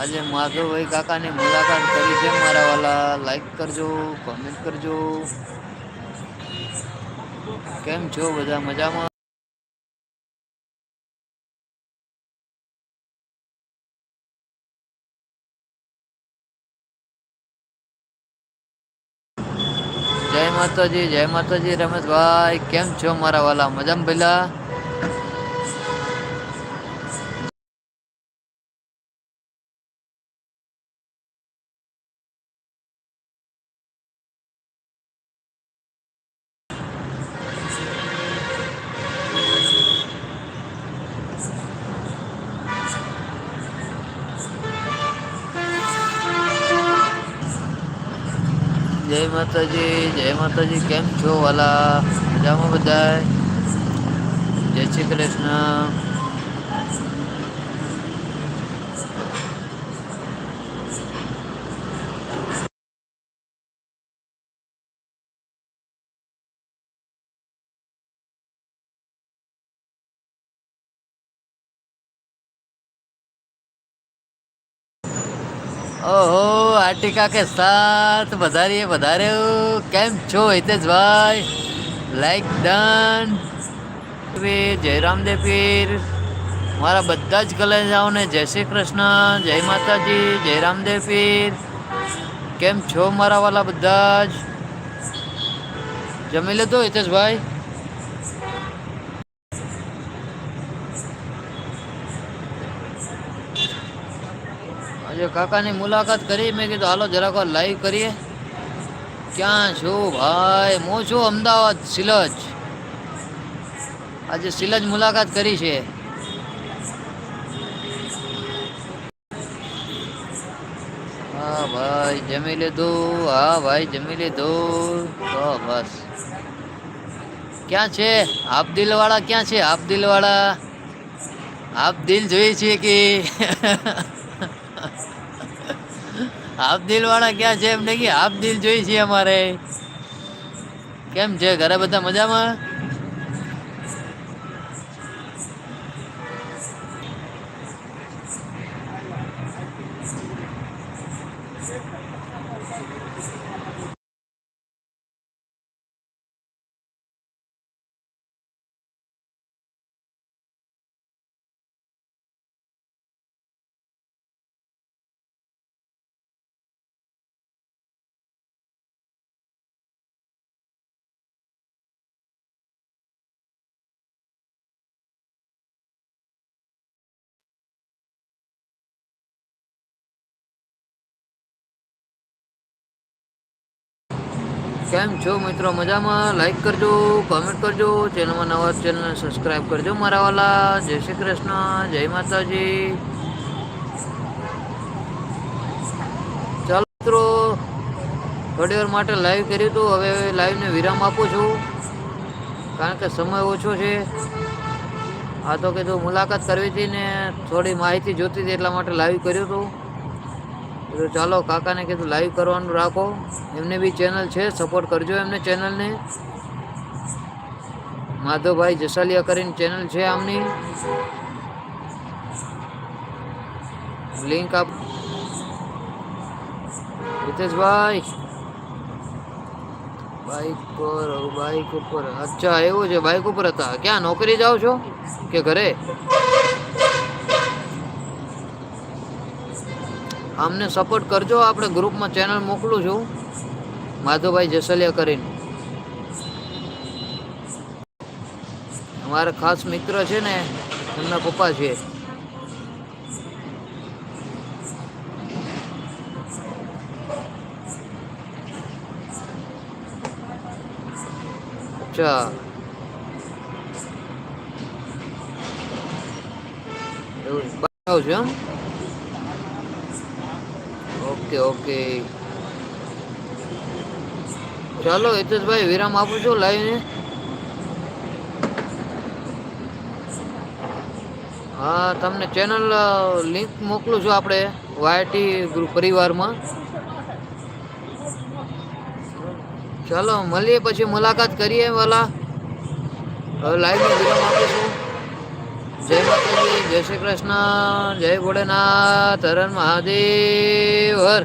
આજે માધવભાઈ કાકાની મુલાકાત કરી છે. મારા વાલા લાઈક કરજો કોમેન્ટ કરજો. કેમ છો બધા મજામાં? જય માતાજી જય માતાજી રમેશભાઈ. કેમ છો મારા વાલા? મજામાં પેલા જય માતાજી જય માતાજી કેમ છો વાલા? મજામાં બધા જય શ્રી કૃષ્ણ. ઓહો આર્ટિકા કે સાથ વધારીએ વધારે કેમ છો હિતેશભાઈ લાઈક ડન જયરામ દે પીર મારા બધા જ કલેજાઓને જય શ્રી કૃષ્ણ જય માતાજી જયરામ દે પીર કેમ છો મારા વાલા બધા જ જમી લીધો હિતેશભાઈ આજે કાકાની મુલાકાત કરી. મેં કીધું, હાલો, જરાક લાઈવ કરીએ. ક્યાં છું ભાઈ? હું છું અમદાવાદ, સિલજ. આજે સિલજ મુલાકાત કરી છે. હા ભાઈ, જમી લીધું. હા ભાઈ, જમી લીધું. તો બસ. ક્યાં છે? આપ વાળા ક્યાં છે? આપ વાળા આપ દિલ જોઈએ છીએ કે હાફ દિલ વાળા ક્યાં છે? એમ નહીં હાફ દિલ જોઈ છે અમારે. કેમ છે? ઘરે બધા મજામાં? કેમ છો મિત્રો? મજામાં? લાઈક કરજો કોમેન્ટ કરજો, ચેનલમાં નવા ચેનલને સબસ્ક્રાઈબ કરજો મારા વાલા. જય શ્રી કૃષ્ણ, જય માતાજી. ચાલો મિત્રો, થોડી વાર માટે લાઈવ કર્યું હતું હવે લાઈવને વિરામ આપું છું. કારણ કે સમય ઓછો છે. આ તો કીધું મુલાકાત કરવી હતી ને થોડી માહિતી જોતી હતી એટલા માટે લાઈવ કર્યું હતું. તો ચાલો કાકાને કીધું લાઈવ કરવાનું રાખો. એમને બી ચેનલ છે સપોર્ટ કરજો એમને ચેનલને માધવભાઈ જસાલિયા કરીને ચેનલ છે આમની. લિંક આપ હિતેશભાઈ. બાઈક પર બાઈક ઉપર. અચ્છા, એવું છે બાઈક ઉપર હતા. ક્યાં, નોકરી જાઓ છો કે ઘરે? અમને સપોર્ટ કરજો. આપણે ગ્રુપમાં ચેનલ મોકલું છું. માધુભાઈ જસલિયા કરીને. અમારા ખાસ મિત્ર છે ને, એમના પપ્પા છે. અચ્છા. એવું છું એમ? Okay okay. ચાલો હિતેશભાઈ, વિરામ આપું છું લાવીને હા, તમને ચેનલ લિંક મોકલું છું આપણે વાયટી ગ્રુપ પરિવારમાં. ચાલો, મળીએ પછી મુલાકાત કરીએ વાલા. હવે લાઈવ વિરામ આપીશું જય માતાજી જય શ્રી કૃષ્ણ જય ભોળેનાથ હરણ મહાદેવ હર.